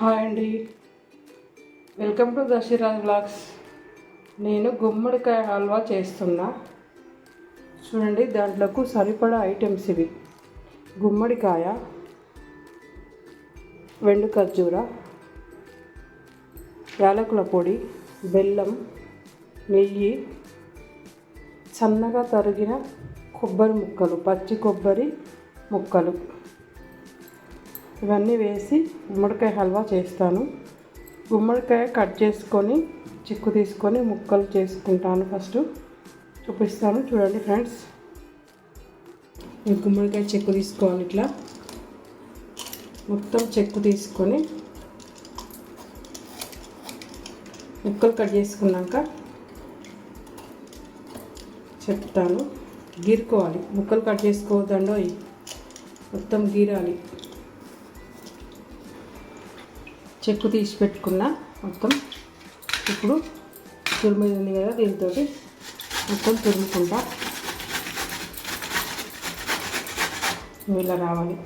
Hi అండి. Welcome to Dasaraj blogs. నేను గుమ్మడికాయ హల్వా చేస్తున్నా. చూడండి దాంట్లోకి సరిపడా ఐటమ్స్ ఇవి. గుమ్మడికాయ వెండు ఖర్జూర యాలకుల పొడి బెల్లం నెయ్యి సన్నగా తరిగిన కొబ్బరి ముక్కలు పచ్చి కొబ్బరి ముక్కలు. ఇవన్నీ వేసి గుమ్మడికాయ హల్వా చేస్తాను. గుమ్మడికాయ కట్ చేసుకొని చిక్కు తీసుకొని ముక్కలు చేసుకుంటాను ఫస్ట్. చూపిస్తాను చూడండి ఫ్రెండ్స్. ఈ గుమ్మడికాయ చెక్కు తీసుకోవాలి ఇట్లా. మొత్తం చెక్కు తీసుకొని ముక్కలు కట్ చేసుకున్నాక చెప్తాను. గీరుకోవాలి. ముక్కలు కట్ చేసుకోవద్దండో మొత్తం గీరాలి. చెక్కు తీసి పెట్టుకున్న మొత్తం. ఇప్పుడు తురిమేది ఉంది కదా దీంతో మొత్తం తురుముకుంటా. ఇలా రావాలి.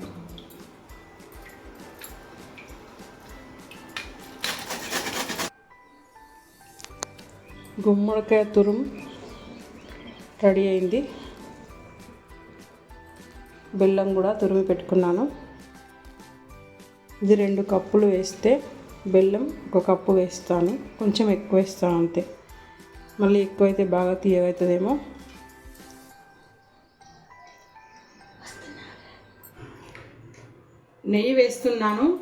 గుమ్మడికాయ తురుము రెడీ అయింది. బెల్లం కూడా తురిమి పెట్టుకున్నాను. ఇది రెండు కప్పులు వేస్తే బెల్లం ఒక కప్పు వేస్తాను. కొంచెం ఎక్కువ వేస్తాను అంతే. మళ్ళీ ఎక్కువైతే బాగా తీయగవుతుందేమో నెయ్యి వేస్తున్నాను.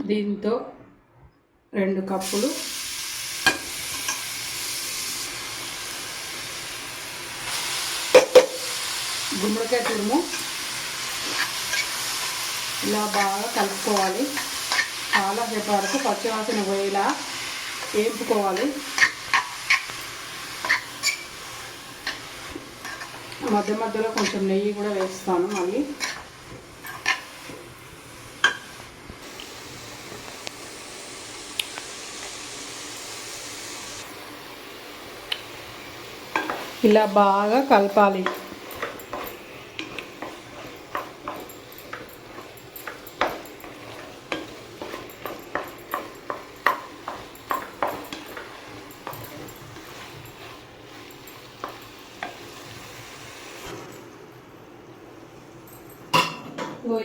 దీంతో రెండు కప్పులు. గుమ్మడికాయ తురుము. ఇలా బాగా కలుపుకోవాలి. చాలా సేపు వరకు పచ్చివాసన పోయేలా వేపుకోవాలి మధ్య మధ్యలో కొంచెం నెయ్యి కూడా వేస్తాను మళ్ళీ. ఇలా బాగా కలపాలి.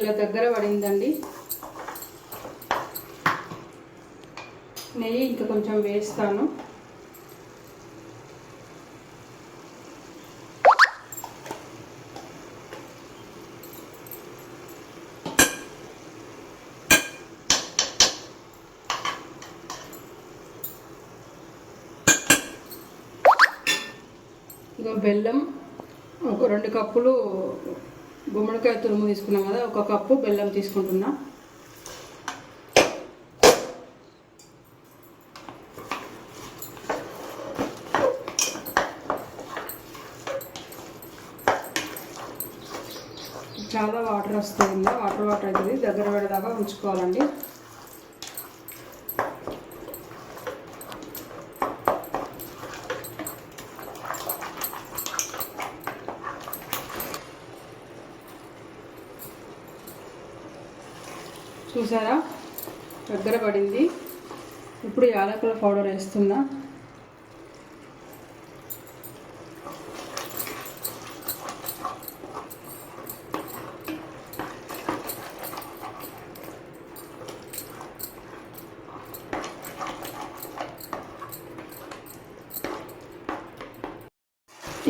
ఇలా దగ్గర పడిందండి. నెయ్యి ఇంకా కొంచెం వేస్తాను. ఇక బెల్లం ఒక రెండు కప్పులు గుమ్మడికాయ తురుము తీసుకున్నాం కదా ఒక కప్పు బెల్లం తీసుకుంటున్నా. చాలా వాటర్ వస్తుంది వాటర్ వాటర్ అవుతుంది దగ్గర పడేదాకా ఉంచుకోవాలండి. చూసారా? దగ్గర పడింది. ఇప్పుడు యాలకుల పౌడర్ వేస్తున్నా.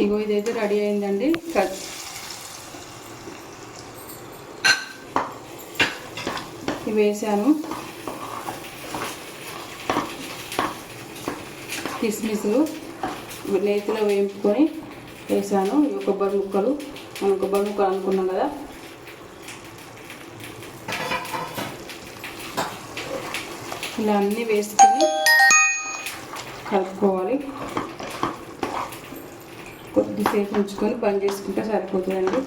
ఇగో ఇదైతే రెడీ అయిందండి. వేసాను కిస్మిస్లు నేతిలో వేపుకొని వేసాను ఇవి కొబ్బరి ముక్కలు మనం కొబ్బరి ముక్కలు అనుకున్నాం కదా. ఇలా అన్నీ వేసుకొని కలుపుకోవాలి. కొద్దిసేపు ఉంచుకొని బంద్ చేసుకుంటే సరిపోతుందండి.